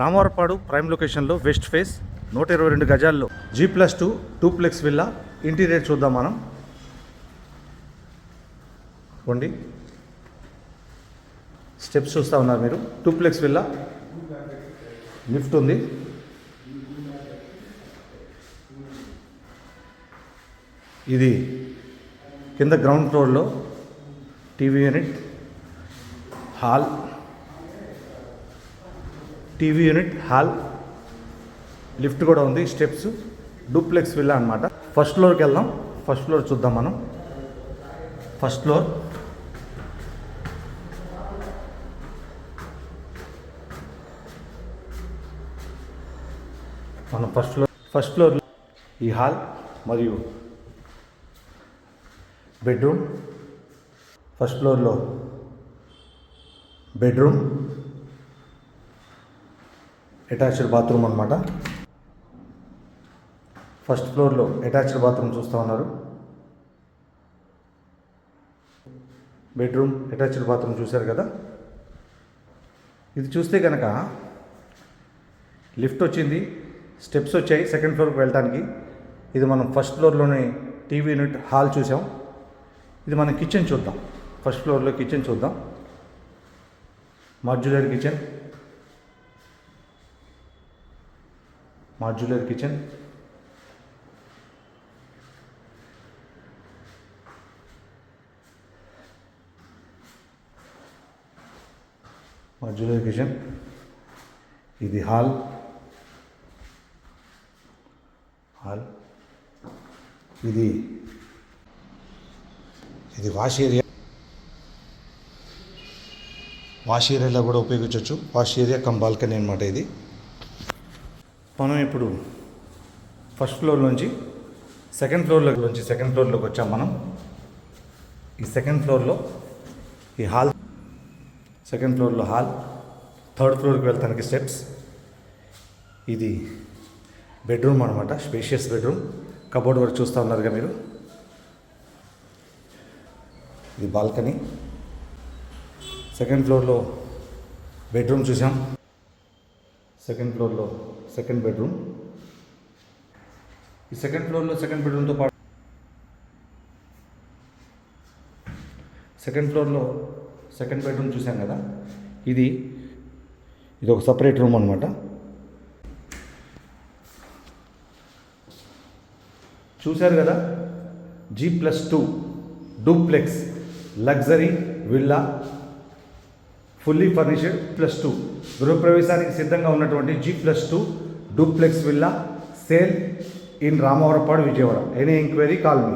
Ramavarapadu prime లొకేషన్లో west face నూట ఇరవై రెండు గజాల్లో G plus two duplex villa interior చూద్దాం మనం. చూడండి స్టెప్స్ చూస్తూ ఉన్నారు మీరు. టూప్లెక్స్ విల్లా లిఫ్ట్ ఉంది. ఇది కింద గ్రౌండ్ ఫ్లోర్లో TV unit hall TV unit hall lift కూడా ఉంది స్టెప్స్ డూప్లెక్స్ విల్లా అనమాట ఫస్ట్ ఫ్లోర్కి వెళ్దాం. ఫస్ట్ ఫ్లోర్ చూద్దాం మనం. ఫస్ట్ ఫ్లోర్ మనం ఫస్ట్ ఫ్లోర్ ఫస్ట్ ఫ్లోర్ ఈ హాల్ మరియు బెడ్రూమ్ ఫస్ట్ ఫ్లోర్లో బెడ్రూమ్ అటాచ్డ్ బాత్రూమ్ అనమాట ఫస్ట్ ఫ్లోర్లో అటాచ్డ్ బాత్రూమ్ చూస్తూ ఉన్నారు. బెడ్రూమ్ అటాచ్డ్ బాత్రూమ్ చూశారు కదా? ఇది చూస్తే కనుక లిఫ్ట్ వచ్చింది స్టెప్స్ వచ్చాయి సెకండ్ ఫ్లోర్కి వెళ్ళడానికి ఇది మనం ఫస్ట్ ఫ్లోర్లోనే టీవీ యూనిట్ హాల్ చూసాం. ఇది మనం కిచెన్ చూద్దాం. ఫస్ట్ ఫ్లోర్లో కిచెన్ చూద్దాం. Modular kitchen. Modular kitchen. Modular kitchen. ఇది హాల్. హాల్. ఇది ఇది వాష్ ఏరియా. వాష్ ఏరియాలో కూడా ఉపయోగించవచ్చు వాష్ ఏరియా కమ్ బాల్కనీ అనమాట ఇది. మనం ఇప్పుడు ఫస్ట్ ఫ్లోర్ నుంచి సెకండ్ ఫ్లోర్లోకి నుంచి సెకండ్ ఫ్లోర్లోకి వచ్చాం మనం. ఈ సెకండ్ ఫ్లోర్లో ఈ హాల్ సెకండ్ ఫ్లోర్లో హాల్ థర్డ్ ఫ్లోర్కి వెళ్తానికి స్టెప్స్ ఇది బెడ్రూమ్ అనమాట స్పేషియస్ బెడ్రూమ్ కబోర్డ్ వరకు చూస్తూ ఉన్నారుగా మీరు. ఇది బాల్కనీ సెకండ్ ఫ్లోర్లో బెడ్రూమ్ చూసాం. సెకండ్ ఫ్లోర్లో సెకండ్ బెడ్రూమ్. ఈ సెకండ్ ఫ్లోర్లో సెకండ్ బెడ్రూమ్తో పాటు సెకండ్ ఫ్లోర్లో సెకండ్ బెడ్రూమ్ చూసాం కదా? ఇది ఇది ఒక సపరేట్ రూమ్ అనమాట చూశారు కదా? G plus two duplex luxury villa fully furnished plus two గృహప్రవేశానికి సిద్ధంగా ఉన్నటువంటి G plus two duplex villa sale in Ramavarappadu Vijayawada any enquiry call me